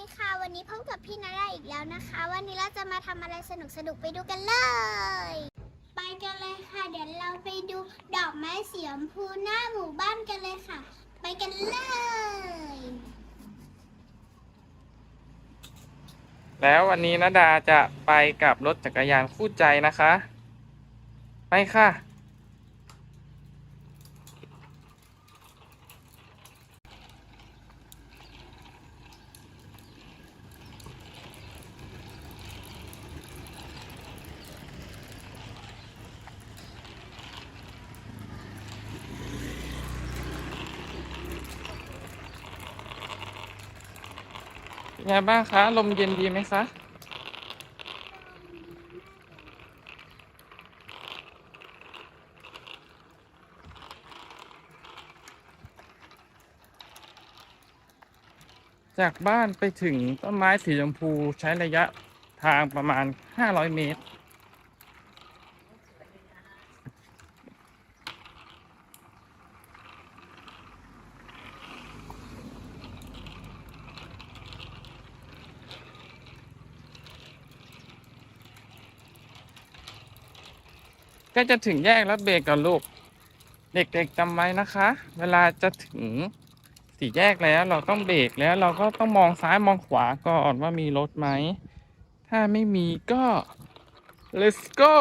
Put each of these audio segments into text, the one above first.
ดีค่ะ วันนี้พบกับพี่นาราอีกแล้วนะคะ วันนี้เราจะมาทำอะไรสนุกสนุกไปดูกันเลย ไปกันเลยค่ะ เดี๋ยวเราไปดูดอกไม้สีชมพูหน้าหมู่บ้านกันเลยค่ะ ไปกันเลย แล้ววันนี้นดาจะไปกับรถจักรยานคู่ใจนะคะ ไปค่ะ ไงบ้างคะ ลมเย็นดีไหมคะ จากบ้านไปถึงต้นไม้สีชมพูใช้ระยะทางประมาณ 500 เมตร ก็จะถึงแยกแล้วเบรกก่อนลูก เด็กๆจำไว้นะคะ เวลาจะถึงสี่แยกแล้วเราต้องเบรกแล้วเราก็ต้องมองซ้ายมองขวาก่อนว่ามีรถไหม ถ้าไม่มีก็ let's go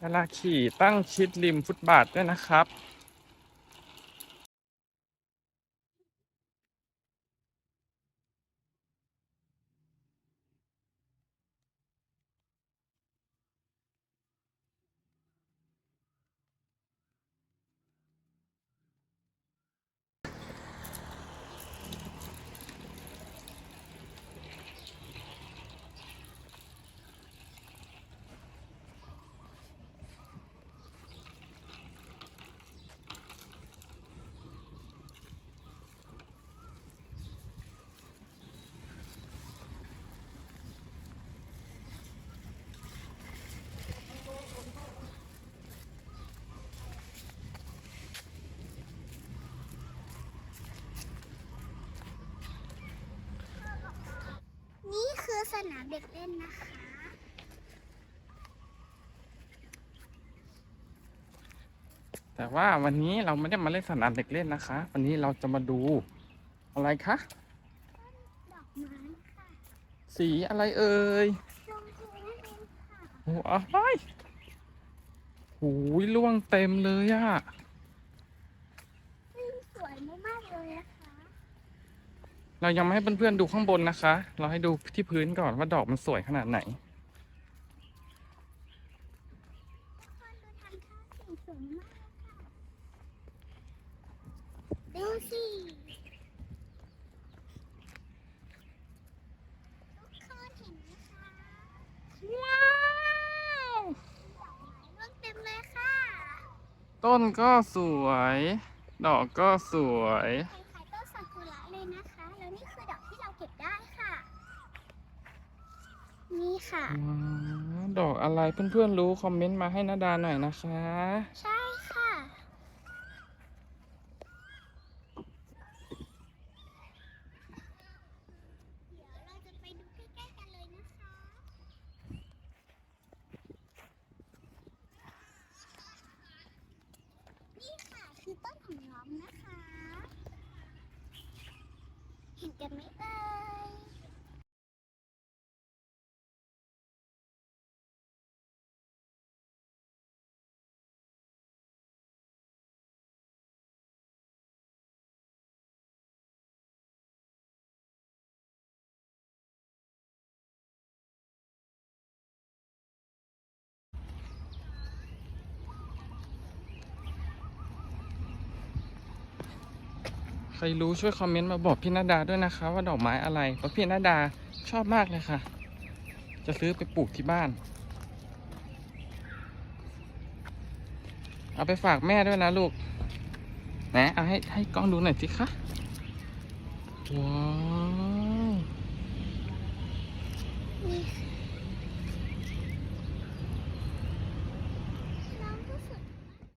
เวลาขี่ตั้งชิดริมฟุตบาทด้วยนะครับ นี่ คือสนามเด็กเล่นนะคะ แต่ว่าวันนี้เราไม่ได้มาเล่นสนามเด็กเล่นนะคะ วันนี้เราจะมาดูอะไรคะดอกไม้ค่ะสีอะไรเอ่ยชมพูนั่นเองค่ะโอ้อะไรหูยล่วงเต็มเลยอะ ซึ่งสวยมากๆเลยนะคะ เรายังไม่ให้เพื่อนๆดูข้างบนนะคะ เราให้ดูที่พื้นก่อนว่าดอกมันสวยขนาดไหนทุกคนดูทำท่าสีสวยมากค่ะดูสิทุกคนเห็นไหมคะว้าวดอกไม้ร่วงเต็มเลยค่ะ ต้นก็สวย ดอกก็สวยค ได้ค่ะ นี่ค่ะ ว้าวดอกอะไรเพื่อนๆรู้คอมเมนต์มาให้นาดาหน่อยนะคะ ใช่ค่ะ เดี๋ยวเราจะไปดูใกล้ๆกันเลยนะคะ นี่ค่ะคือต้นของน้องนะคะ ครรู้ช่วยคอมเมนต์มาบอกพี่นาดาด้วยนะคะ ว่าดอกไม้อะไรเพราะพี่นาดาชอบมากเลยค่ะ จะซื้อไปปลูกที่บ้าน เอาไปฝากแม่ด้วยนะลูกไหนเอาให้ให้กล้องดูหน่อยสิคะว้าว